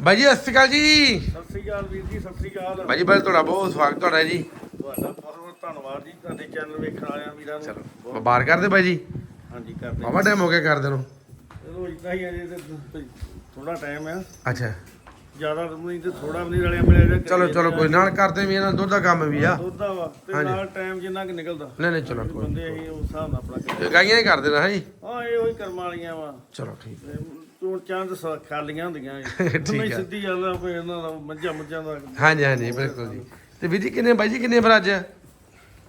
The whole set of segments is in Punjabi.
ਬਾਈ ਜੀ ਸਤਿ ਸ਼੍ਰੀ ਅਕਾਲ ਜੀ। ਸਤਿ ਸ੍ਰੀ ਅਕਾਲ ਵੀਰ ਜੀ ਸਤਿ ਸ੍ਰੀ ਅਕਾਲ। ਬਾਈ ਜੀ ਤੁਹਾਡਾ ਬਹੁਤ ਸਵਾਗਤ ਤੁਹਾਡਾ ਜੀ। ਤੁਹਾਡਾ ਬਹੁਤ ਬਹੁਤ ਧੰਨਵਾਦ ਜੀ ਤੁਹਾਡੇ ਚੈਨਲ ਵੇਖਣ ਵਾਲਿਆਂ ਵੀਰਾਂ ਨੂੰ। ਚਲੋ ਬਹੁਤ- ਵਪਾਰ ਕਰਦੇ ਬਾਈ ਜੀ? ਹਾਂਜੀ ਕਰਦੇ ਬਾਬਾ ਟਾਈਮ ਹੋ ਗਿਆ ਕਰਦੇ ਨੂੰ। ਚਲੋ ਇਦਾਂ ਹੀ ਅਜੇ ਤੇ ਥੋੜਾ ਟਾਈਮ ਆ। ਅੱਛਾ। ਜ਼ਿਆਦਾ ਨਹੀਂ ਤੇ ਥੋੜਾ ਵੀ ਨਹੀਂ ਰਲਿਆ ਮਿਲਿਆ ਚਲੋ ਚਲੋ ਕੋਈ ਨਾਲ ਕਰਦੇ ਵੀ ਇਹਨਾਂ ਦੁੱਧ ਦਾ ਕੰਮ ਵੀ ਆ। ਦੁੱਧ ਦਾ ਵਾ ਤੇ ਹਾਂਜੀ। ਨਾਲ ਟਾਈਮ ਜਿੰਨਾ ਕਿ ਨਿਕਲਦਾ। ਨਹੀਂ ਨਹੀਂ ਚਲੋ ਕੋਈ ਬੰਦੇ ਅਸੀਂ ਉਸ ਹਿਸਾਬ ਨਾਲ ਆਪਣਾ ਕਰਦੇ ਗਾਈਆਂ ਹੀ ਕਰ ਦੇਣਾ ਹੈ ਜੀ? ਹਾਂ ਇਹ ਉਹੀ ਕਰਮਾਂ ਵਾਲੀਆਂ ਵਾ। ਚਲੋ ਠੀਕ। ਚੋਣ ਚੰਦ ਖਾਲੀਆਂ ਹੁੰਦੀਆਂ। ਠੀਕ ਨਹੀਂ। ਸਿੱਧੀ ਗੱਲ ਆ ਕੋਈ ਇਹਨਾਂ ਦਾ ਮੱਝਾਂ ਮੁੱਝਾਂ ਦਾ ਹਾਂਜੀ ਹਾਂਜੀ ਬਿਲਕੁਲ ਜੀ। ਤੇ ਵੀਰ ਜੀ ਕਿੰਨੇ ਬਾਈ ਜੀ ਕਿੰਨੇ ਫਿਰ ਅੱਜ?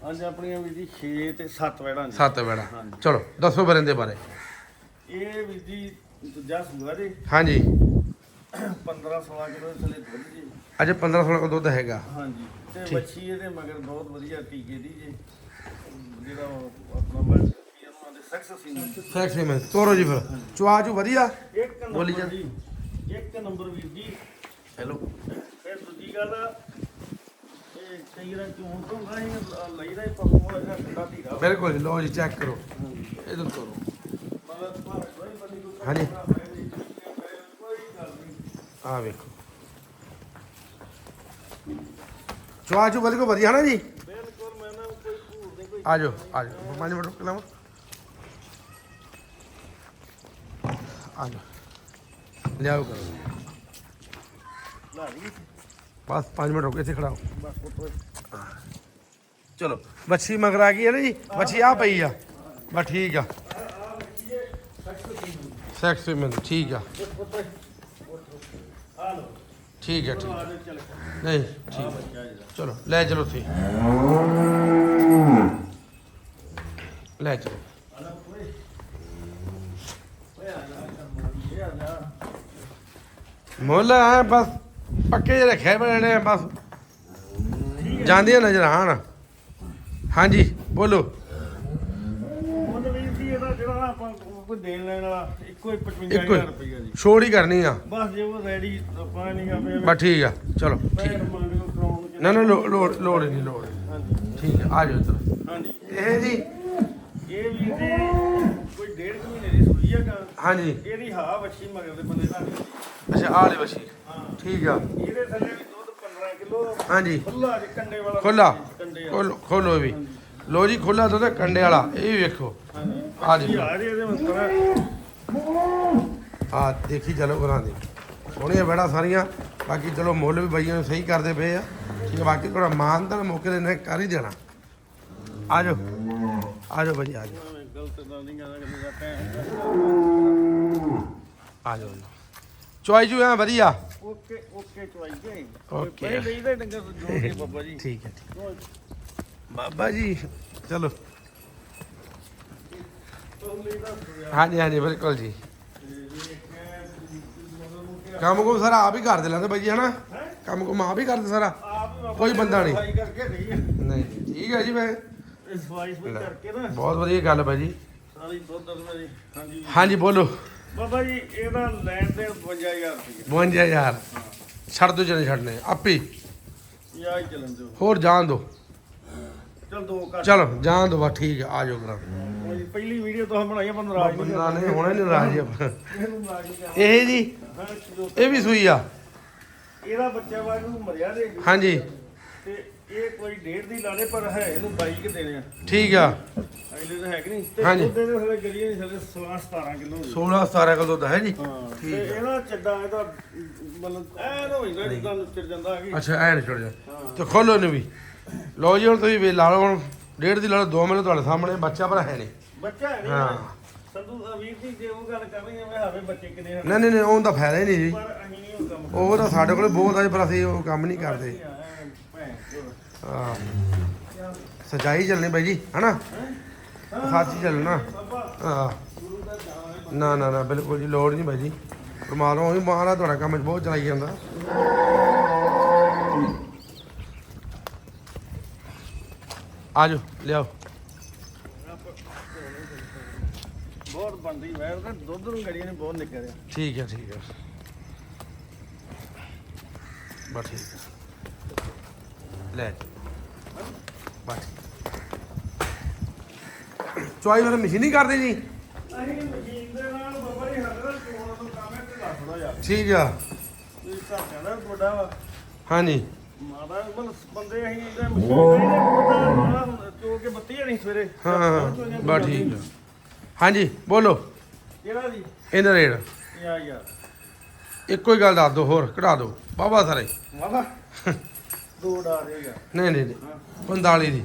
ਅੱਜ ਆਪਣੀਆਂ ਵੀਰ ਜੀ 6 ਤੇ 7 ਵੜਾਂ ਜੀ। ਸੱਤ ਵੇੜਾ। ਹਾਂਜੀ। ਚਲੋ ਦੱਸੋ ਫਿਰ ਇਹਦੇ ਬਾਰੇ। ਇਹ ਵੀਰ ਜੀ ਦੂਜਾ ਸੂਆ ਜੀ। ਹਾਂਜੀ। 15 16 ਕਿਲੋ ਥੱਲੇ ਦੁੱਧ ਜੀ। ਅੱਜ 15 16 ਕਿਲੋ ਦੁੱਧ ਹੈਗਾ। ਹਾਂਜੀ। ਤੇ। ਬੱਚੀ ਇਹਦੇ ਮਗਰ ਬਹੁਤ ਵਧੀਆ ਟੀਕੇ ਦੀ ਜੀ। ਜਿਹੜਾ ਆਪਣਾ ਮੈਂ ਇਹਨਾਂ ਦੇ ਸਕਸੈਸ ਸੀ ਸੈਕਸੀ ਮੈਂ ਤੋਰੋ ਜੀ ਫਿਰ। ਚੁਆ ਚੂ ਵਧੀਆ। ਇੱਕ ਬੋਲੀ ਨੰਬਰ ਜਾ। ਜੀ ਇੱਕ ਨੰਬਰ ਵੀਰ ਜੀ। ਹੈਲੋ ਫਿਰ ਦੂਜੀ ਗੱਲ ਇਹ ਕਈ ਵਾਰ ਚੋਣ ਤੋਂ ਹੀ ਲਈਦਾ ਹੀ ਪਸ਼ੂ ਇਹਦਾ ਠੰਡਾ ਧੀਰਾ ਬਿਲਕੁਲ ਲਓ ਜੀ ਚੈੱਕ ਕਰੋ। ਇਹਨੂੰ ਤੋਰੋ। ਹਾਂਜੀ। ਆ ਵੇਖੋ। ਚੁਆ ਚੂ ਬਿਲਕੁਲ ਵਧੀਆ ਨਾ ਜੀ? ਬਿਲਕੁਲ ਮੈਂ ਨਾ ਕੋਈ ਭੂਰ ਨਹੀਂ ਕੋਈ ਆ ਜਾਓ ਆ ਜਾਓ। ਪੰਜ ਮਿੰਟ ਰੁਕ ਆ ਜਾਓ। ਲਿਆਓ ਕਰੋ। ਬਸ 5 ਮਿੰਟ ਰੁਕ, ਇੱਥੇ ਖੜਾਓ ਬਸ ਚਲੋ, ਮੱਛੀ ਮਗਰ ਆ ਗਈ ਹੈ ਨਾ ਜੀ? ਮੱਛੀ ਆ ਪਈ ਆ। ਬਸ ਠੀਕ ਆ। ਸੈਕਸ ਫੀਮੇਲ ਠੀਕ ਆ। ਠੀਕ ਆ ਠੀਕ ਆ। ਨਹੀਂ, ਠੀਕ ਆ। ਚਲੋ, ਲੈ ਚਲੋ ਤੁਸੀਂ ਲੈ ਚਲੋ। ਮੁੱਲ ਹੈ ਬਸ ਪੱਕੇ ਜਿਹੇ ਰੱਖੇ ਬਣੇ ਨੇ ਬਸ। ਜਾਂਦੀਆਂ ਨਜ਼ਰ ਆਣ ਹਾਂਜੀ ਬੋਲੋ। ਇਹਦਾ ਜਿਹੜਾ ਆਪਾਂ ਕੋਈ ਦੇਣ ਲੈਣ ਵਾਲਾ ਇੱਕੋ ਹੀ ਇੱਕੋ 55000 ਰੁਪਇਆ ਜੀ। ਛੋੜ ਹੀ ਕਰਨੀ ਆ। ਬਸ ਜੇ ਉਹ ਰੈਡੀ ਆਪਾਂ ਨਹੀਂ ਬਸ ਠੀਕ ਆ ਚਲੋ ਕਰਾਉਣ ਨੂੰ ਨਾ ਲੋ- ਲੋੜ ਲੋੜ ਨਹੀਂ ਲੋੜ ਨਹੀਂ। ਠੀਕ ਆ ਆ ਜਾਓ ਇੱਧਰ। ਹਾਂਜੀ। ਇਹ ਜੀ। ਇਹ ਵੀ ਜੀ ਕੋਈ ਡੇਢ ਕੁ ਮਹੀਨੇ ਦੀ ਸੂਈ ਆ ਗਾ ਹਾਂਜੀ। ਇਹਦੀ ਹਾ ਵੱਛੀ ਮਗਰ ਦੇ ਬੰਦੇ ਦਾ ਅੱਛਾ ਆਹ ਵਾਲੀ ਹਾਂ ਠੀਕ ਆ। ਇਹਦੇ ਥੱਲੇ ਵੀ ਦੁੱਧ 15 ਕਿਲੋ ਹਾਂਜੀ। ਖੁੱਲਾ ਜੇ ਕੰਡੇ ਵਾਲਾ ਖੁੱਲਾ ਕੰਡੇ ਵਾਲਾ। ਖੋਲੋ ਖੋਲੋ ਇਹ ਵੀ। ਲੋ ਜੀ ਖੁੱਲਾ ਦੁੱਧ ਕੰਡੇ ਵਾਲਾ। ਇਹ ਵੀ ਵੇਖੋ। ਹਾਂਜੀ। ਆ ਦੇਖੋ। ਆ ਜੀ ਇਹਦੇ ਮਸਤਰਾ ਆ ਦੇਖੀ ਚਲੋ ਉਹਨਾਂ ਦੀ। ਸੋਹਣੀਆਂ ਬੜਾ ਸਾਰੀਆਂ। ਬਾਕੀ ਚਲੋ ਮੁੱਲ ਵੀ ਬਈਆਂ ਨੂੰ ਸਹੀ ਕਰਦੇ ਪਏ ਆ। ਠੀਕ ਆ ਬਾਕੀ ਥੋੜਾ ਮਾਨ ਤਾਂ ਮੌਕੇ ਦੇ ਨੇ ਕਰ ਹੀ ਦੇਣਾ। ਆ ਜਾਓ। ਆ ਜਾਓ ਭਾਜੀ ਆ ਜਾਓ। ਗਲਤ ਤਾਂ ਨਹੀਂ ਗਾ ਕਿ ਆ ਜਾਓ ਚੁਆਈ ਜੂ ਐ ਵਧੀਆ। ਓਕੇ ਓਕੇ ਚਵਾਈ ਗਏ ਓਕੇ। ਲਈ ਦੇ ਡੰਗਰ ਜੋੜ ਕੇ ਬਾਬਾ ਜੀ। ਠੀਕ ਹੈ ਠੀਕ। ਬਾਬਾ ਜੀ ਚਲੋ। ਹਾਂਜੀ ਹਾਂਜੀ ਬਿਲਕੁਲ ਜੀ। ਕੰਮ ਕੋ ਸਾਰਾ ਆਪ ਹੀ ਕਰ ਦੇ ਲੈਂਦੇ ਬਾਈ ਜੀ ਹਨਾ? ਕੰਮ ਕੋ ਆਪ ਹੀ ਕਰਦੇ ਸਾਰਾ? ਕੋਈ ਬੰਦਾ ਨਹੀਂ। ਸਫ਼ਾਈ ਕਰਕੇ ਨਹੀਂ ਨਹੀਂ ਠੀਕ ਹੈ ਜੀ ਮੈਂ ਇਹ ਸਫ਼ਾਈ ਸਫ਼ਾਈ ਕਰਕੇ ਨਾ। ਬਹੁਤ ਵਧੀਆ ਗੱਲ ਬਾਈ ਜੀ। ਸਾਰੀ ਦੁੱਧ ਜੀ ਹਾਂਜੀ। ਹਾਂਜੀ ਬੋਲੋ। ਬਾਬਾ ਜੀ ਇਹਦਾ ਲੈਣ ਦੇ 52000 ਰੁਪਏ। 52000 ਛੱਡ ਦੋ ਜਣੇ ਛੱਡਨੇ ਆਪੇ। ਹੀ। ਯਾ ਹੀ ਚੱਲਣ ਦਿਓ। ਹੋਰ ਜਾਣ ਦੋ। ਚਲ ਦੋ ਘੱਟ। ਚਲੋ ਜਾਣ ਦੋ ਬਸ ਠੀਕ ਆ ਜਾਓ ਕਰਾਂ ਪਹਿਲੀ ਵੀਡੀਓ ਤੋਂ ਬਣਾਈ ਆਪਾਂ ਨਾਰਾਜ਼ ਨਹੀਂ ਬੰਦਾ ਨਹੀਂ ਹੋਣਾ ਨਹੀਂ ਨਾਰਾਜ਼ ਆਪਾਂ। ਇਹਨੂੰ ਨਾਰਾਜ਼ ਨਹੀਂ ਕਰਨਾ। ਇਹ ਜੀ ਹਾਂ, ਜੋ- ਇਹ ਵੀ ਸੂਈ ਆ। ਇਹਦਾ ਬੱਚਾ ਵਾਂਗੂ ਮਰਿਆ ਦੇ ਹਾਂਜੀ। ਤੇ ਇਹ ਕੋਈ ਡੇਢ ਦੀ ਲਾਣੇ ਪਰ ਹੈ ਇਹਨੂੰ 22 ਕਿ ਦੇਣੇ ਆ। ਠੀਕ ਆ। ਤਾਂ ਹੈ ਕਿ ਨਹੀਂ? ਤੇ ਹਾਂਜੀ। ਉਹਦੇ ਦੇ ਗਰੀਏ ਨਹੀਂ ਥਲੇ 16 17 ਕਿਲੋ ਹੋਊ। 16 17 ਕਿਲੋ ਦੁੱਧ ਹੈ ਜੀ। ਹਾਂ ਤੇ। ਇਹਦਾ ਚੱਡਾ ਇਹਦਾ ਮਤਲਬ ਐ ਨਾ ਹੋਈਦਾ ਜਿੱਦਾਂ ਨੁੱਚੜ ਜਾਂਦਾ ਕਿ ਅੱਛਾ ਐ ਨਹੀਂ ਛੋੜ ਜਾ ਹਾਂ। ਤੇ ਖੋਲੋ ਇਹਨੂੰ ਵੀ। ਲਓ ਜੀ ਹੁਣ ਤੁਸੀਂ ਵੀ ਲਾ ਲਓ ਹੁਣ ਡੇਢ ਦੀ ਲਾ ਲਓ 2 ਮਿੰਟ ਤੁਹਾਡੇ ਸਾਹਮਣੇ ਬੱਚਾ ਪਰ ਹੈ ਨਹੀਂ। ਬੱਚਾ ਹੈ ਨਹੀਂ ਹਾਂ। ਸੰਧੂ ਅਵੀਰ ਜੀ ਜੇ ਉਹ ਗੱਲ ਕਰ ਰਹੀ ਆ ਮੈਂ ਹਾਵੇ ਬੱਚੇ ਕਿੰਨੇ ਹਨ ਨਹੀਂ ਨਹੀਂ ਨਹੀਂ ਉਹਦਾ ਫਾਇਦਾ ਹੀ ਨਹੀਂ ਜੀ। ਪਰ ਅਸੀਂ ਨਹੀਂ ਉਹ ਕੰਮ ਉਹ ਤਾਂ ਸਾਡੇ ਕੋਲ ਬਹੁਤ ਆ ਜੀ, ਪਰ ਅਸੀਂ ਉਹ ਕੰਮ ਨਹੀਂ ਕਰਦੇ। ਹਾਂ ਸਚਾਈ ਚੱਲਣੀ ਬਾਈ ਜੀ ਹਨਾ? ਸੱਚ ਹੀ ਚੱਲਣਾ। ਹਾਂ ਹੈ ਨਾ ਨਾ ਨਾ ਬਿਲਕੁਲ ਜੀ ਲੋੜ ਨਹੀਂ ਬਾਈ ਜੀ। ਪਰਮਾਤਮਾ ਉਹ ਵੀ ਮਹਾਰਾਜ ਤੁਹਾਡਾ ਕੰਮ ਬਹੁਤ ਚਲਾਈ ਜਾਂਦਾ। ਆ ਜਾਓ ਲਿਆਓ। ਬਹੁਤ ਬਣਦੀ ਵੈਰ ਤੇ ਦੁੱਧ ਨੂੰ ਗੜੀਆਂ ਨੇ ਬਹੁਤ ਨਿਕਲਿਆ ਠੀਕ ਹੈ ਠੀਕ ਹੈ ਬਸ ਠੀਕ ਹੈ ਲੈ ਬਸ। ਚੁਆਈ ਵਾਲਾ ਮਸ਼ੀਨ ਹੀ ਕਰਦੇ ਜੀ। ਅਸੀਂ ਮਸ਼ੀਨ ਦੇ ਨਾਲ ਬਾਬਾ ਜੀ ਹੱਥ ਚੋਣ ਦਾ ਕੰਮ ਹੈ ਢਿੱਲਾ ਥੋੜਾ ਜਿਹਾ। ਠੀਕ ਆ। ਤੇ ਘਰਦਿਆਂ ਦਾ ਵੱਡਾ ਵਾ। ਹਾਂਜੀ। ਮਾਦਾ ਬੰਦੇ ਅਸੀਂ ਇਹਦਾ ਮਸ਼ੀਨ ਚੋ ਕੇ ਬੱਤੀ ਜਣੀ ਸਵੇਰੇ। ਹਾਂ ਬਸ ਠੀਕ ਆ। ਹਾਂਜੀ ਬੋਲੋ। ਕਿਹੜਾ ਜੀ? ਇਹਦਾ ਰੇਟ। ਯਾ ਯਾਰ ਇੱਕੋ ਹੀ ਗੱਲ ਦੱਸ ਦਿਓ ਹੋਰ ਕਢਾ ਦਿਓ। ਬਾਬਾ ਸਾਰੇ। ਦੋ ਨਹੀਂ ਨਹੀਂ ਨਹੀਂ। ਹਾਂ 45 ਦੀ।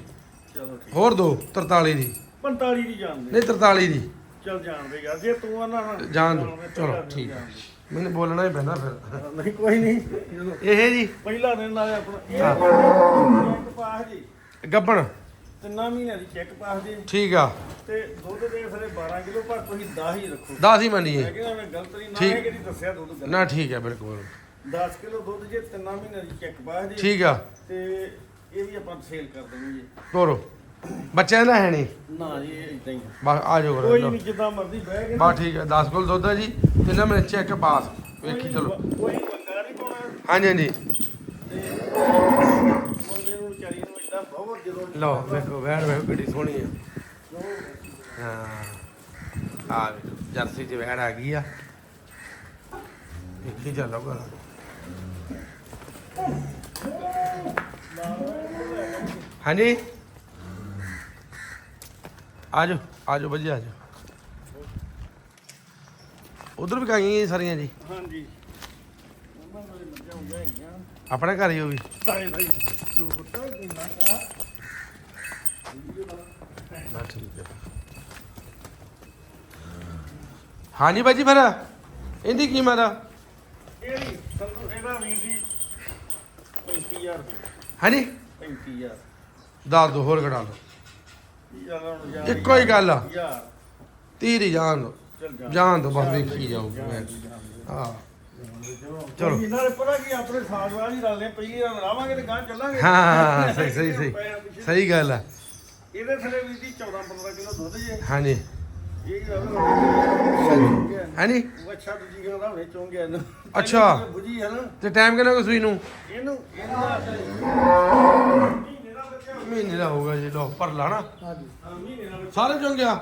ਚਲੋ ਠੀਕ। ਹੋਰ ਦੋ 43 ਦੀ। 45 ਦੀ ਜਾਣਦੇ ਨਹੀਂ 43 ਦੀ। ਚਲ ਜਾਣਦੇ ਯਾਰ ਜੇ ਤੂੰ ਆਨਾ ਜਾਣ ਚਲੋ, ਠੀਕ। ਜਾਣਦੇ। ਮੈਨੂੰ ਬੋਲਣਾ ਹੀ ਪੈਂਦਾ ਫਿਰ। ਨਹੀਂ ਕੋਈ ਨਹੀਂ। ਜਦੋਂ ਇਹ ਜੀ। ਪਹਿਲਾ ਦਿਨ ਨਾਲੇ ਆਪਣਾ ਇਹ ਹਾਂ। ਚੈੱਕ ਪਾਸ ਜੀ। ਗੱਬਣ। ਤਿੰਨਾਂ ਮਹੀਨਿਆਂ ਦੀ ਚੈੱਕ ਪਾਸ ਜੀ। ਠੀਕ ਆ। ਤੇ ਦੁੱਧ ਦੇ ਫਿਰ 12 ਕਿਲੋ ਪਰ ਤੁਸੀਂ 10 ਹੀ ਰੱਖੋ। 10 ਹੀ ਮੈਂ ਮੰਨੀਏ ਕਿਹਾ ਮੈਂ ਗਲਤ ਨਹੀਂ ਨਾ ਠੀਕ। ਹੈ ਕਿ ਦੱਸਿਆ ਦੁੱਧ ਗਲਤ। ਨਾ ਠੀਕ ਹੈ ਬਿਲਕੁਲ। 10 ਕਿਲੋ ਦੁੱਧ ਜੇ ਤਿੰਨਾਂ ਮਹੀਨਿਆਂ ਦੀ ਚੈੱਕ ਪਾਸ ਜੀ ਠੀਕ ਆ। ਤੇ ਇਹ ਵੀ ਆਪਾਂ ਸੇਲ ਕਰ ਜੀ। ਤੋਰੋ। ਬੱਚਿਆਂ ਦਾ ਹੈ ਨਹੀਂ। ਨਾ ਜੀ ਇਦਾਂ ਹੀ ਆ। ਬਸ ਆ ਜਾਓ ਕੋਈ ਨਹੀਂ ਜਿੱਦਾਂ ਮਰਜ਼ੀ ਬਹਿ ਕੇ ਬਸ ਠੀਕ ਹੈ 10 ਕੋਲ ਦੁੱਧ ਹੈ ਜੀ ਤਿੰਨਾਂ ਮਿੰਟ ਚੈੱਕ ਪਾਸ। ਵੇਖੀ ਚਲੋ। ਕੋਈ ਮੰਗਾ ਨਹੀਂ ਪਾਉਣਾ। ਹਾਂਜੀ ਹਾਂਜੀ। ਤੇ ਮੁੰਡੇ ਨੂੰ ਵਿਚਾਰੀ ਨੂੰ ਇਦਾਂ ਬਹੁਤ ਜਦੋਂ ਲਓ ਵੇਖੋ ਵੈੜ ਵੇਖੋ ਕਿੱਡੀ ਸੋਹਣੀ ਆ। ਹਾਂ। ਆ ਜਰਸੀ ਚ ਵੈੜ ਆ ਗਈ ਆ। ਵੇਖੀ ਚੱਲੋ ਘਰ ਹਾਂਜੀ? ਆਜੋ ਆਜੋ ਬੱਜੀ ਆਜੋ। ਉਧਰ ਵੀ ਕਾਈਆਂ ਸਾਰੀਆਂ ਜੀ? ਹਾਂਜੀ। ਆਪਣੇ ਘਰ ਹੀ ਉਹ ਵੀ। ਤਾਏ ਦਾ ਦੋ ਕਿੰਨਾ ਕਾ ਠੀਕ ਹੈ। ਹਾਂਜੀ ਬਾਜੀ ਫਿਰ ਇਹਦੀ ਕੀਮਤ ਆ ਇਹ ਨਹੀਂ ਸੰਤੂ ਇਹਦਾ ਵੀਰ ਜੀ। 35000 ਹਾਂਜੀ? 35000 ਦੱਸ ਦੋ ਹੋਰ ਘਟਾ ਲਓ। ਇੱਕੋ ਹੀ ਗੱਲ ਆ। ਯਾਰ 30 ਹੀ ਜਾਣ ਦੋ। ਜਾਣ। ਦੋ ਬਸ ਵੇਖੀ ਜਾਊਗੀ ਹਾਂ। ਚਲੋ। ਇਹਨਾਂ ਨੇ ਪਤਾ ਕੀ ਆਪਣੇ ਸਾਜ਼ਵਾਲ ਹੀ ਰਲਦੇ ਪਹਿਲੀ ਵਾਰ ਲਾਵਾਂਗੇ ਤੇ ਗਾਂ ਚੱਲਾਂਗੇ। ਹਾਂ ਹਾਂ ਸਹੀ ਸਹੀ ਸਹੀ। ਸਹੀ ਗੱਲ ਆ। ਇਹਦੇ ਥਲੇ ਵੀਰ ਜੀ 14 15 ਕਿਲੋ ਦੁੱਧ ਜੇ। ਹਾਂਜੀ। ਹਾਂਜੀ? ਅੱਛਾ ਦੂਜੀ ਗੱਲ ਦਾ ਹੁਣੇ ਚੋਂ ਗਿਆ ਇਹਨੂੰ ਅੱਛਾ। ਬੁਝੀ ਹੈ ਨਾ। ਤੇ ਟਾਈਮ ਕਿੰਨਾ ਕੁ ਸੂਈ ਨੂੰ? ਇਹਨੂੰ ਇਹਦਾ ਮਹੀਨੇ ਦਾ ਦਾ ਹੋਊਗਾ ਜੀ ਲੋ ਭਰ ਲਾ ਨਾ। ਹਾਂ ਮਹੀਨੇ ਦਾ ਬੱਚਾ ਸਾਰੇ ਚੋਂ ਗਿਆ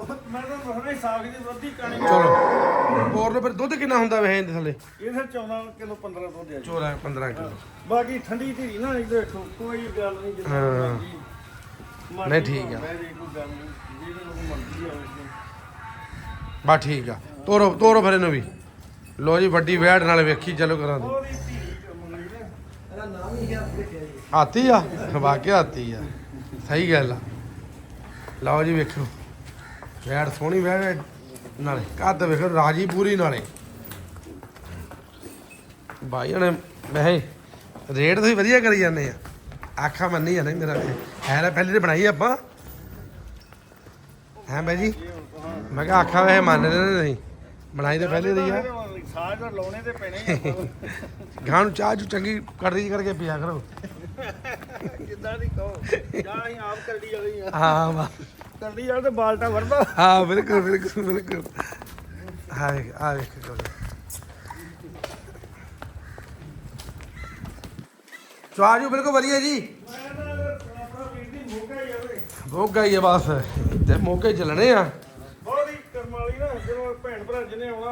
ਮੈਂ ਤਾਂ ਬਖਣੇ ਸਾਗ ਦੀ ਵੱਧੀ ਕਾਣੀ ਚਲੋ। ਹੋਰ ਲੋ ਫਿਰ ਦੁੱਧ ਕਿੰਨਾ ਹੁੰਦਾ ਵੇ ਇਹਦੇ ਥੱਲੇ? ਇਹ ਫਿਰ 14 ਕਿਲੋ 15 ਦੁੱਧ ਆ ਜੀ। ਚੋਰਾ 15 ਕਿਲੋ। ਬਾਕੀ ਠੰਡੀ ਧੀਰੀ ਨਾ ਇਹ ਦੇਖੋ ਕੋਈ ਗੱਲ ਨਹੀਂ ਜਿੱਦਾਂ ਹਾਂ। ਮਰਜ਼ੀ। ਮਰਜ਼ੀ ਨਹੀਂ, ਠੀਕ ਆ। ਮੈਂ ਜੀ ਕੋਈ ਗੱਲ ਨਹੀਂ ਜਿਹਦੇ ਨੂੰ ਮਰਜ਼ੀ ਆਵੇ ਬਸ ਠੀਕ ਆ। ਤੋਰੋ ਤੋਰੋ ਫਿਰ ਇਹਨੂੰ ਵੀ। ਲੋ ਜੀ, ਵੱਡੀ ਵੈੜ ਨਾਲ ਵੇਖੀ, ਚਲੋ ਕਰਾਂ ਦੀ ਉਹਦੀ ਆਤੀ ਆ? ਵਾਕਿਆ ਆਤੀ ਆ। ਸਹੀ ਗੱਲ ਆ। ਲਓ ਜੀ, ਵੇਖੋ। ਵੈੜ ਸੋਹਣੀ, ਵੈੜ ਨਾਲੇ। ਕੱਦ ਵੇਖੋ, ਰਾਜੀ ਪੂਰੀ ਨਾਲੇ। ਭਾਈ ਨੇ ਵੈਸੇ ਰੇਟ ਤੁਸੀਂ ਵਧੀਆ ਕਰੀ ਜਾਂਦੇ ਆ। ਆਖਾ ਮੰਨੀ ਜਾਂਦੇ ਮੇਰਾ ਹੈ ਨਾ, ਪਹਿਲੇ ਤੇ ਬਣਾਈ ਆਪਾਂ। ਹੈ ਬਾਈ ਜੀ? ਮੈਂ ਕਿਹਾ ਆਖਾ ਵੈਸੇ ਮੰਨਦੇ ਨੇ ਤੁਸੀਂ ਬਣਾਈ ਤਾਂ ਪਹਿਲੇ ਦੀ ਆ। ਸਾਜ ਤਾਂ ਲਾਉਣੇ ਤੇ ਪੈਣੇ ਹੀ ਆ ਗਾਂ ਨੂੰ ਚਾਹ ਚੂ ਚੰਗੀ ਕੜਦੀ ਕਰਕੇ ਪੀਆ ਕਰੋ। ਜਿੱਦਾਂ ਦੀ ਕਹੋ? ਜਾਂ ਅਸੀਂ ਆਪ ਕਰਦੀ ਵਾਲੀ ਆ। ਹਾਂ ਵਾ ਕਰਦੀ ਵਾਲ ਤੇ ਬਾਲਟਾ ਵਰਦਾ। ਹਾਂ ਬਿਲਕੁਲ ਬਿਲਕੁਲ ਬਿਲਕੁਲ। ਹਾਂ ਆ ਵੇਖ ਕਰੋ ਚਵਾਜੂ ਬਿਲਕੁਲ ਵਧੀਆ ਜੀ। ਮੋਗਾ ਹੀ ਆ ਬਸ। ਤੇ ਮੋਗੇ ਚੱਲਣੇ ਆ ਬਹੁਤ ਹੀ ਕਰਮ ਵਾਲੀ ਨਾ ਜਦੋਂ ਭੈਣ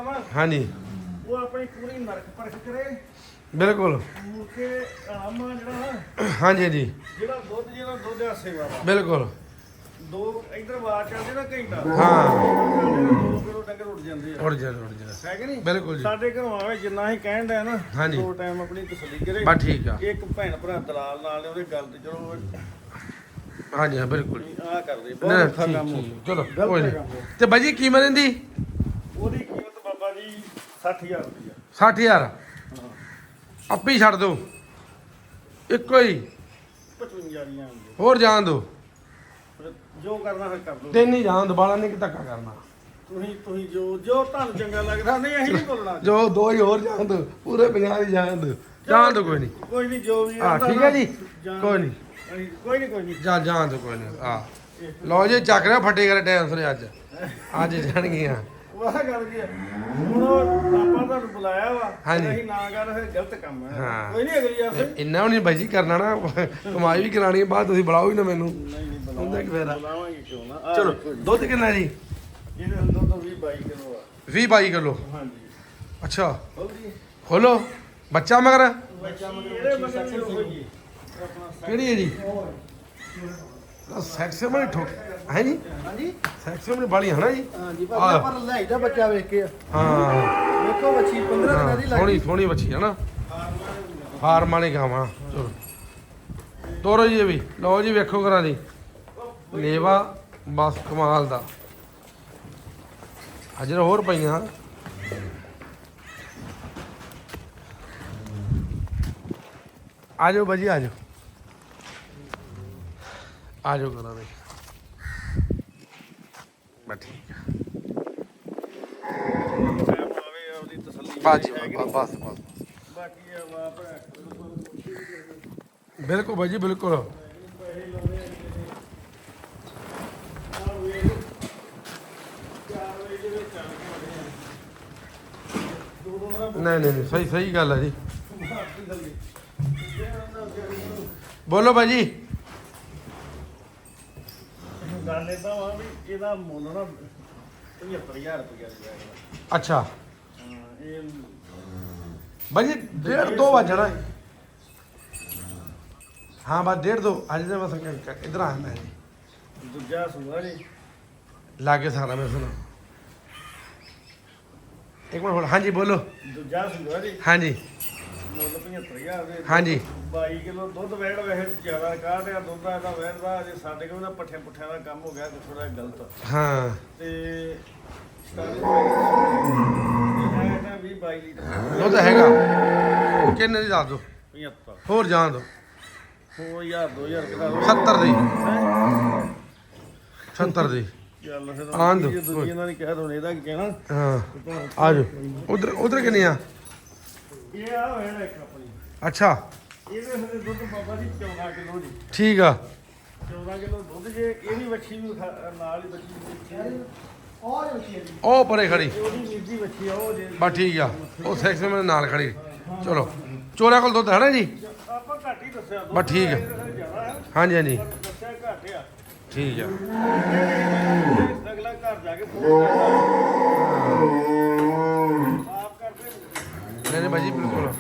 ਨਾ ਹਾਂਜੀ। ਉਹ ਆਪਣੀ ਪੂਰੀ ਨਰਕ ਪਰਖ ਕਰੇ। ਬਿਲਕੁਲ। ਮੁਰਕੇ ਆਮਾ ਜਿਹੜਾ ਨਾ ਹਾਂਜੀ ਹਾਂਜੀ। ਜਿਹੜਾ ਦੁੱਧ ਜਿਹੜਾ ਦੁੱਧ ਆ ਸੇਵਾ ਦਾ। ਬਿਲਕੁਲ। ਦੋ ਇਧਰ ਆਵਾਜ਼ ਚੱਲਦੀ ਨਾ ਘੰਟਾ। ਹਾਂ। ਦੋ ਕਿਲੋ ਡੰਗਰ ਉੱਡ ਜਾਂਦੇ ਆ। ਉੜ ਜਾ ਉੜ ਜਾ ਹੈ ਕਿ ਨਹੀਂ? ਬਿਲਕੁਲ ਜੀ। ਸਾਡੇ ਘਰੋਂ ਆਵੇ ਜਿੰਨਾ ਹੀ ਕਹਿਣ ਦਾ ਨਾ ਹਾਂਜੀ। ਦੋ ਟਾਈਮ ਆਪਣੀ ਤਸੱਲੀ ਕਰੇ। ਬਸ ਠੀਕ ਆ। ਇੱਕ ਭੈਣ ਭਰਾ ਦਲਾਲ ਨਾਲ ਉਹਦੇ ਗੱਲ ਤੇ ਚਲੋ। ਹਾਂਜੀ ਹਾਂ ਬਿਲਕੁਲ। ਆ ਕਰਦੇ ਨਾ, ਬਹੁਤ ਔਖਾ ਠੀਕ, ਕੰਮ ਠੀਕ, ਚਲੋ ਕੋਈ ਨਹੀਂ ਤੇ ਬਾਜੀ ਕੀਮਤ ਇਹਦੀ ਉਹਦੀ ਕੀਮਤ ਬਾਬਾ ਜੀ 60000 ਰੁਪਇਆ 60000 ਹਾਂ। ਆਪੇ ਛੱਡ ਦਿਓ ਇੱਕੋ ਹੀ। 55 ਦੀਆਂ ਆਉਂਦੇ ਹੋਰ ਜਾਣ ਦਿਓ ਫਿਰ ਜੋ ਕਰਨਾ ਫਿਰ ਕਰ ਦੋ ਤਿੰਨ ਹੀ ਜਾਣ ਦੋ ਬਾਲਾ ਨਹੀਂ ਕਿ ਧੱਕਾ ਕਰਨਾ? ਤੁਸੀਂ ਤੁਸੀਂ ਜੋ ਜੋ ਤੁਹਾਨੂੰ ਚੰਗਾ ਲੱਗਦਾ ਨਹੀਂ ਅਸੀਂ ਨਹੀਂ ਬੋਲਣਾ ਜੋ ਦੋ ਹੀ ਹੋਰ ਜਾਣ ਦੋ ਪੂਰੇ 50 ਦੀ ਜਾਣ ਦੋ। ਜਾਣ ਦੋ ਕੋਈ ਨਹੀਂ ਕੋਈ ਨਹੀਂ ਜੋ ਵੀ ਹਾਂ, ਆਉਂਦਾ ਠੀਕ ਹੈ ਜੀ। ਜਾਣ ਕੋਈ ਦਿਓ। ਨਹੀਂ। ਅਸੀਂ- ਕੋਈ ਨਹੀਂ ਕੋਈ ਨਹੀਂ ਜਾ ਜਾਣ ਦੋ ਕੋਈ ਨਹੀਂ ਆ ਲਓ ਜੀ ਚੱਕ ਰਿਹਾ ਫੱਟੇ ਕਰੇ ਸਰੇ ਅੱਜ। ਅੱਜ ਜਾਣਗੀਆਂ। ਉਹ ਆਹ ਗੱਲ ਕੀ ਹੈ ਹੁਣ ਉਹ ਆਪਾਂ ਤੁਹਾਨੂੰ ਬੁਲਾਇਆ ਵਾ ਹਾਂਜੀ। ਤੇ ਅਸੀਂ ਨਾ ਕਰ ਫਿਰ ਗਲਤ ਕੰਮ ਹੈ ਹਾਂ। ਕੋਈ ਨਹੀਂ ਅਗਲੀ ਆਸੇ ਇੰਨਾ ਵੀ ਨਹੀਂ ਬਾਈ ਜੀ ਕਰਨਾ ਨਾ ਕਮਾਈ ਵੀ ਕਰਾਣੀ ਹੈ ਬਾਅਦ ਤੁਸੀਂ ਬੁਲਾਓ ਹੀ ਨਾ ਮੈਨੂੰ। ਨਹੀਂ ਨਹੀਂ ਹੁੰਦਾ ਕੀ ਫਾਇਦਾ? ਬੁਲਾਵਾਂਗੇ ਕਿਉਂ ਨਾ? ਆਹ ਚਲੋ ਦੇਖੋ ਜੀ। ਦੁੱਧ ਕਿੰਨਾ ਜੀ? ਇਹਦੇ ਅੰਦਰ ਤੋਂ ਵੀ 22 ਕਿਲੋ ਆ। 20 22 ਕਿਲੋ? ਹਾਂਜੀ। ਅੱਛਾ। ਖੋਲੋ। ਬੱਚਾ ਮਗਰ। ਬੱਚਾ ਮਗਰ ਇਹਦੇ ਬੱਚੀ ਮਗਰ success ਵੀ ਹੋਈ ਆਪਣਾ ਕਿਹੜੀ ਹੈ ਜੀ? ਸੈਕਸਮਨ ਠੋਕ ਹੈ ਜੀ? ਹਾਂਜੀ। ਸੈਕਸਮਨ ਵਾਲੀ ਹੈ ਨਾ ਜੀ? ਹਾਂਜੀ ਆਹ। ਪਰ ਲੈ ਜਾ ਬੱਚਾ ਵੇਖ ਕੇ। ਹਾਂ। ਵੇਖੋ ਬੱਚੀ 15 ਦਿਨਾਂ ਦੀ ਲੱਗੀ ਸੋਹਣੀ ਸੋਹਣੀ ਬੱਚੀ ਹੈ ਨਾ। ਫਾਰਮ ਵਾਲੇ ਗਾਵਾਂ। ਚਲੋ। ਤੋਰੋ ਜੀ ਇਹ ਵੀ। ਲਓ ਜੀ ਵੇਖੋ ਕਰਾਂ ਜੀ। ਲੇਵਾ ਬਸ ਕਮਾਲ ਦਾ। ਅਜਰ ਹੋਰ ਪਈਆਂ। ਆ ਜਾਓ ਬਾਜੀ ਆ ਜਾਓ। ਆ ਜਾਓ ਕਰਾਂ ਦੇ ਬਸ ਠੀਕ ਹੈ ਟਾਈਮ ਆਵੇ ਉਹਦੀ ਤਸੱਲੀ ਬਾਜੀ। ਹੈਗੀ। ਬਸ ਬਸ ਬਸ ਬਾਕੀ ਆ ਬਿਲਕੁਲ ਬਾਈ ਜੀ ਬਿਲਕੁਲ। ਨਹੀਂ ਨਹੀਂ ਨਹੀਂ, ਸਹੀ ਸਹੀ ਗੱਲ ਹੈ ਜੀ। ਬੋਲੋ ਬਾਈ ਜੀ ਗੱਲ ਇਦਾਂ ਵਾ ਵੀ ਇਹਦਾ ਮੁੱਲ ਨਾ 75000 ਰੁਪਇਆ ਦੀ ਜਾਏਗਾ ਅੱਛਾ। ਹਾਂ ਇਹ ਬਾਈ ਜੀ ਡੇਢ ਦੋ ਵਜਣਾ ਹੈ। ਹਾਂ ਬਸ ਡੇਢ ਦੋ ਅੱਜ ਦੇ ਬਸ ਇਧਰ ਆ ਮੈਂ ਦੂਜਾ ਸੂਆ ਜੀ। ਲਾਗੇ ਸਾਰਾ ਮੈਂ ਸੁਣਾ ਇੱਕ ਮਿੰਟ ਹੁਣ ਹਾਂਜੀ ਬੋਲੋ। ਦੂਜਾ ਸੂਆ ਜੀ। ਹਾਂਜੀ। ਮੁੱਲ 75000 ਦੇ ਹਾਂਜੀ। 22 ਕਿਲੋ ਦੁੱਧ ਵੈੜ ਵੈਸੇ ਜ਼ਿਆਦਾ ਕਾਢ ਆ ਦੁੱਧ ਦਾ ਇਹਦਾ ਵੈੜਦਾ ਜੇ ਸਾਡੇ ਕੋਲ ਨਾ ਪੱਠੇ ਪੁੱਠਿਆਂ ਦਾ ਕੰਮ ਹੋ ਗਿਆ ਤੇ ਥੋੜਾ ਗਲਤ ਹਾਂ। ਤੇ ਸਟਾਰਟਿੰਗ ਇਹ ਤਾਂ 20 22 ਲੀਟਰ। ਉਹ ਤਾਂ ਹੈਗਾ। ਕਿੰਨੇ ਦੀ ਦੱਸ ਦੋ 75 ਹੋਰ ਜਾਣ ਦੋ ਹੋ ਯਾਰ 2000 ਕਿਦਾ 70 ਦੀ। 70 ਦੀ। ਚੱਲ ਫਿਰ ਆਂਦ। ਜੇ ਦੂਜੀ ਇਹਨਾਂ ਨੇ ਕਹਿ ਦੋ ਇਹਦਾ ਕੀ ਕਹਿਣਾ? ਹਾਂ। ਆ ਜਾਓ। ਉਧਰ ਉਧਰ ਕਿੰਨੀ ਆ ਇਹ ਆ ਵੈੜ ਇੱਕ ਆਪਣੀ। ਅੱਛਾ। ਇਹਦੇ ਫਿਰ ਦੁੱਧ ਬਾਬਾ ਜੀ 14 ਕਿਲੋ ਜੀ ਠੀਕ ਆ। 14 ਕਿਲੋ ਦੁੱਧ ਜੇ ਇਹ ਵੀ ਵੱਛੀ ਵੀ ਖਾ- ਨਾਲ ਹੀ ਵੱਛੀ ਵੀ ਔਰ ਬੱਚੀ ਹੈ ਜੀ। ਉਹ ਪਰੇ ਖੜੀ। ਉਹਦੀ ਨਿੱਜੀ ਵੱਛੀ ਆ ਉਹ ਜੇ ਬਸ ਠੀਕ ਆ। ਉਹ ਸੈਕਸ਼ਨ ਮੇਰੇ ਨਾਲ ਖੜੀ। ਚਲੋ। ਚੋਰਾ ਕੋਲ ਦੁੱਧ ਹੈ ਨਾ ਜੀ? ਆਪਾਂ ਘੱਟ ਹੀ ਦੱਸਿਆ ਦੁੱਧ। ਬਸ ਠੀਕ। ਇਹਦਾ ਜ਼ਿਆਦਾ ਹੈ। ਹਾਂਜੀ ਹਾਂਜੀ। ਪਰ ਦੱਸਿਆ ਘੱਟ ਆ। ਠੀਕ ਆ। ਅਗਲਾ ਘਰ ਜਾ ਕੇ ਫੋਨ ਕਰਦਾ ਆਪ ਕਰਦੇ ਨਹੀਂ ਨਹੀਂ ਬਾਜੀ ਬਿਲਕੁਲ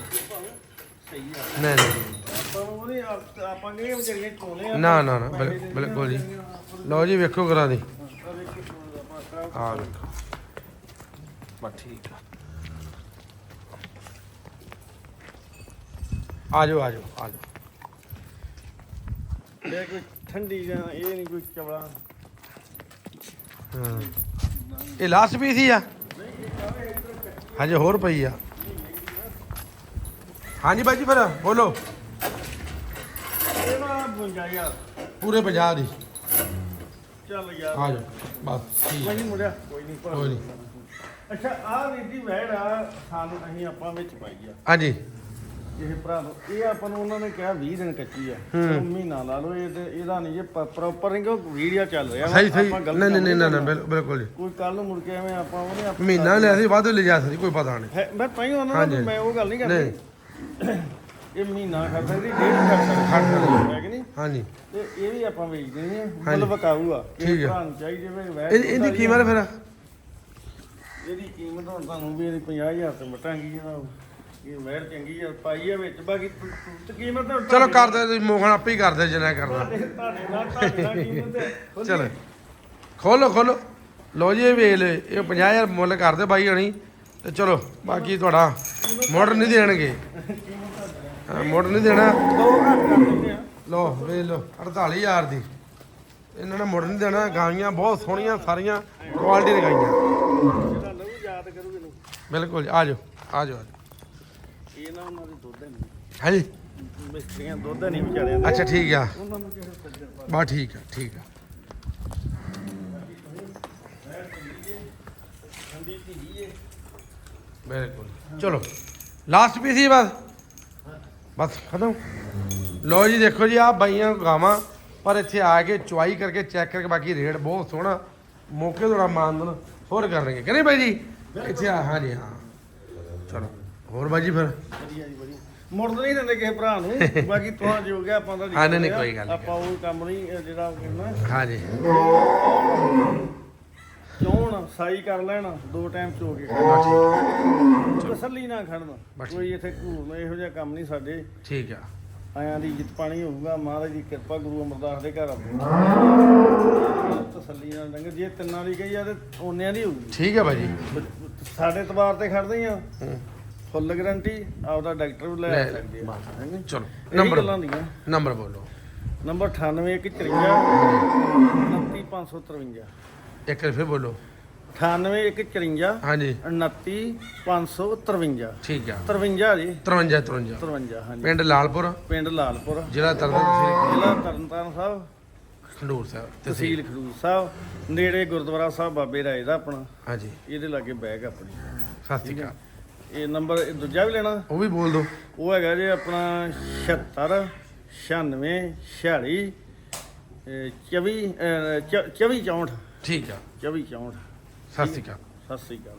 ਸਹੀ ਆ ਨਹੀਂ ਨਹੀਂ ਆਪਾਂ ਉਹਨੇ ਆਪ- ਆਪਾਂ ਕਿਹੜੀਆਂ ਵਿਚਾਰੀਆਂ ਚੋਲੇ ਆ ਨਾ ਨਾ ਨਾ ਬਿਲ- ਬਿਲਕੁਲ ਜੀ। ਲਓ ਜੀ ਵੇਖੋ ਕਰਾਂ ਦੀ। ਆ ਵੇਖੋ ਬਸ ਠੀਕ ਆ ਆ ਜਾਓ ਆ। ਜਾਓ ਆ ਜਾਓ ਇਹ ਕੋਈ ਠੰਡੀ ਜਾਂ ਇਹ ਨਹੀਂ ਕੋਈ ਚਵਲਾ। ਹਾਂ। ਇਹ ਲਾਸਟ ਪੀਸ ਹੀ ਆ? ਹਜੇ ਹੋਰ ਪਈ ਆ। ਹਾਂਜੀ ਬਾਜੀ ਫਿਰ ਬੋਲੋ। ਇਹਦਾ 52000 ਪੂਰੇ ਪੰਜਾਬ ਦੀ। ਚੱਲ ਯਾਰ। ਆ ਜਾਓ ਬਸ ਠੀਕ ਕੋਈ ਆ। ਨਹੀਂ ਮੁੰਡਿਆ। ਕੋਈ ਨਹੀਂ ਕੋਈ ਨਹੀਂ ਅੱਛਾ ਆਹ ਵੀਰ ਜੀ ਵੈੜ ਆ ਸਾਨੂੰ ਅਸੀਂ ਆਪਾਂ ਵਿੱਚ ਪਾਈ ਆ। ਹਾਂਜੀ। ਇਹ ਭਰਾ ਨੂੰ ਇਹ ਆਪਾਂ ਨੂੰ ਉਹਨਾਂ ਨੇ ਕਿਹਾ 20 ਦਿਨ ਕੱਚੀ ਆ। ਚਲੋ ਮਹੀਨਾ ਲਾ ਲਓ ਇਹ ਤੇ ਇਹਦਾ ਨਹੀਂ ਜੇ ਪ੍ਰੋਪਰ ਨਹੀਂ ਕਿ ਵੀਡੀਓ ਚੱਲ ਰਿਹਾ। ਵਾ, ਸਹੀ ਸਹੀ। ਆਪਾਂ ਗਲਤ ਨਹੀਂ ਨਹੀਂ ਨਹੀਂ ਨਾ ਨਾ। ਬਿਲ- ਬਿਲਕੁਲ ਜੀ। ਕੋਈ ਕੱਲ ਨੂੰ ਮੁੜ ਕੇ ਐਵੇਂ ਆਪਾਂ ਉਹਨੇ ਆਪਾਂ ਮਹੀਨਾ ਲਿਆ ਸੀ ਵਾਧੂ ਲੈ ਜਾ ਸਕਦੀ ਕੋਈ ਪਤਾ ਨਹੀਂ। ਹੈ- ਮੈਂ ਤਾਂ ਹੀ ਉਹਨਾਂ ਹਾਂਜੀ। ਨਾਲ ਮੈਂ ਉਹ ਗੱਲ ਨਹੀਂ ਕਰਦੀ ਇਹ ਮਹੀਨਾ ਖੜ ਸਕਦੀ ਡੇਢ ਖੜ ਸਕਦੀ ਖੜ ਸਕਦੀ। ਹੈ ਕਿ ਨਹੀਂ? ਹਾਂਜੀ। ਤੇ ਇਹ ਵੀ ਆਪਾਂ ਵੇਚ ਦੇਣੀ ਹੈ ਮਤਲਬ ਵਕਾਊ ਆ ਠੀਕ ਇਹ ਆ। ਭਰਾ ਨੂੰ ਚਾਹੀਦੇ ਵੇ ਵੈਸੇ ਇਹ- ਇਹਦੀ ਕੀਮਤ ਫਿਰ? ਇਹਦੀ ਕੀਮਤ ਹੁਣ ਤੁਹਾਨੂੰ ਵੀ ਇਹਦੀ 50000 ਤੇ ਮਟਾਂਗੀ ਜਨਾਬ ਇਹ ਵੈਰ ਚੰਗੀ ਆ ਪਾਈ ਆ ਵਿੱਚ। ਬਾਕੀ ਤ- ਤ- ਕੀਮਤ ਤਾਂ ਚਲੋ ਕਰਦੇ ਤੁਸੀਂ ਮੋਹਣ ਆਪੇ ਹੀ ਕਰਦੇ ਜਿੰਨਾ ਕਰਨਾ। ਤੁਹਾਡੇ ਤੁਹਾਡੇ ਨਾਲ ਤੁਹਾਡੇ ਨਾਲ ਕੀਮਤ ਹੈ। ਖੁਦ ਹੀ ਚਲੋ। ਖੋਲੋ ਖੋਲੋ। ਲਓ ਜੀ ਇਹ ਵੇਲ ਇਹ 50000 ਮੁੱਲ ਕਰਦੇ ਬਾਈ ਹਣੀ। ਤੇ ਚਲੋ ਬਾਕੀ ਤੁਹਾਡਾ ਮੋਟਰ ਨਹੀਂ ਦੇਣਗੇ। ਮੋਟਰ ਨਹੀਂ ਦੇਣਾ। ਦੋ ਘੱਟ ਕਰ ਦਿੰਦੇ ਆ ਲਓ ਵੇਖ ਲਓ 48000 ਦੀ। ਇਹਨਾਂ ਨੇ ਮੁੜ ਨਹੀਂ ਦੇਣਾ ਗਾਈਆਂ ਬਹੁਤ ਸੋਹਣੀਆਂ ਸਾਰੀਆਂ ਕੁਆਲਿਟੀ ਦੀਆਂ ਗਾਈਆਂ ਜਿਹੜਾ ਲਊ ਯਾਦ ਕਰੂ ਇਹਨੂੰ ਬਿਲਕੁਲ ਜੀ, ਆ ਜਾਓ ਆ ਜਾਓ ਆ ਜਾਓ। ਇਹ ਨਾ ਉਹਨਾਂ ਦੀ ਦੁੱਧ ਨਹੀਂ ਹਾਂਜੀ? ਮਿਸਤਰੀਆਂ ਦੁੱਧ ਨਹੀਂ ਵਿਚਾਰਿਆਂ ਦੇ ਅੱਛਾ ਠੀਕ ਆ। ਉਹਨਾਂ ਨੂੰ ਕਿਸੇ ਸੱਜਣ ਪਾ ਬਸ ਠੀਕ ਆ ਠੀਕ ਆ। ਬਿਲਕੁਲ। ਚਲੋ ਲਾਸਟ ਪੀਸ ਹੀ ਬਸ। ਬਸ ਖਤਮ। ਲਓ ਜੀ ਦੇਖੋ ਜੀ ਆ ਬਾਈਆਂ ਗਾਵਾਂ ਪਰ ਇੱਥੇ ਆ ਕੇ ਚੁਆਈ ਕਰਕੇ ਚੈੱਕ ਕਰਕੇ ਬਾਕੀ ਰੇਟ ਬਹੁਤ ਸੋਹਣਾ। ਮੌਕੇ ਤੁਹਾਡਾ ਮਾਨਦਨ ਹੋਰ ਕਰਨਗੇ। ਕਿ ਨਹੀਂ ਬਾਈ ਜੀ? ਇੱਥੇ ਆ ਹਾਂਜੀ ਹਾਂ। ਚਲੋ ਹੋਰ ਬਾਈ ਜੀ ਫਿਰ? ਵਧੀਆ ਜੀ ਵਧੀਆ। ਮੁੜਦ ਨਹੀਂ ਦਿੰਦੇ ਕਿਸੇ ਭਰਾ ਨੂੰ। ਬਾਕੀ ਤੁਹਾਂ ਜੋ ਗਿਆ ਆਪਾਂ ਦਾ ਹਾਂ, ਨਹੀਂ, ਕੋਈ ਗੱਲ। ਆਪਾਂ ਉਹ ਕੰਮ ਨਹੀਂ ਜਿਹੜਾ ਕਰਨਾ। ਹਾਂਜੀ ਚੋਣ ਸਾਈ ਕਰ ਲੈਣ ਦੋ ਟਾਈਮ ਚੋ ਕੇ ਬਸ ਠੀਕ ਤਸੱਲੀ ਨਾ ਖੜਨ। ਬਸ। ਕੋਈ ਇੱਥੇ ਘੂਰ ਇਹੋ ਜਿਹਾ ਕੰਮ ਨਹੀਂ ਸਾਡੇ। ਠੀਕ ਆ। ਆਇਆਂ ਦੀ ਇੱਜ਼ਤ ਪਾਣੀ ਹੋਊਗਾ। ਮਹਾਰਾਜ ਦੀ ਕਿਰਪਾ ਗੁਰੂ ਅਮਰਦਾਸ ਦੇ ਘਰ ਆਪਣੀ ਤਸੱਲੀ ਨਾਲ ਡੰਗਰ ਜੇ ਤਿੰਨਾਂ ਦੀ ਕਹੀ ਆ ਤੇ ਓਨਿਆਂ ਦੀ ਹੋਊਗੀ। ਠੀਕ ਆ ਭਾਜੀ। ਸਾਡੇ ਤਬਾਰ ਤੇ ਖੜਦੇ ਆ। ਫੁੱਲ ਗਾਰੰਟੀ ਆਪਦਾ ਡਾਕਟਰ ਵੀ ਲੈ ਲੈ, ਸਕਦੇ ਆ। ਬਸ। ਹੈਂਗੇ? ਚਲੋ ਇਹੀ ਨੰਬਰ ਗੱਲਾਂ ਦੀਆਂ। ਨੰਬਰ ਬੋਲੋ। ਨੰਬਰ 98154 29553 ਇੱਕ ਵਾਰ ਫਿਰ ਬੋਲੋ। 98154 ਹਾਂਜੀ। 29553 ਠੀਕ ਆ। 53 ਜੀ। 53 53 53 ਹਾਂਜੀ। ਪਿੰਡ ਲਾਲਪੁਰ। ਪਿੰਡ ਲਾਲਪੁਰ। ਜ਼ਿਲ੍ਹਾ ਤਰਨਤਾਰਨ ਜ਼ਿਲ੍ਹਾ ਤਰਨਤਾਰਨ ਸਾਹਿਬ। ਖੰਡੂਰ ਸਾਹਿਬ ਤਹਿਸੀਲ। ਖਡੂਰ ਸਾਹਿਬ। ਨੇੜੇ ਗੁਰਦੁਆਰਾ ਸਾਹਿਬ ਬਾਬੇ ਰਾਏ ਦਾ ਆਪਣਾ। ਹਾਂਜੀ। ਇਹਦੇ ਲਾਗੇ ਬੈਗ ਆਪਣੀ। ਸਤਿ ਸ਼੍ਰੀ ਅਕਾਲ। ਇਹ ਨੰਬਰ ਦੂਜਾ ਵੀ ਲੈਣਾ। ਉਹ ਵੀ ਬੋਲ ਦਿਓ ਉਹ ਹੈਗਾ ਜੀ ਆਪਣਾ 76 96 46 24 24 64 ਠੀਕ ਆ। 24 64 ਸਤਿ ਸ਼੍ਰੀ ਅਕਾਲ। ਸਤਿ ਸ੍ਰੀ ਅਕਾਲ।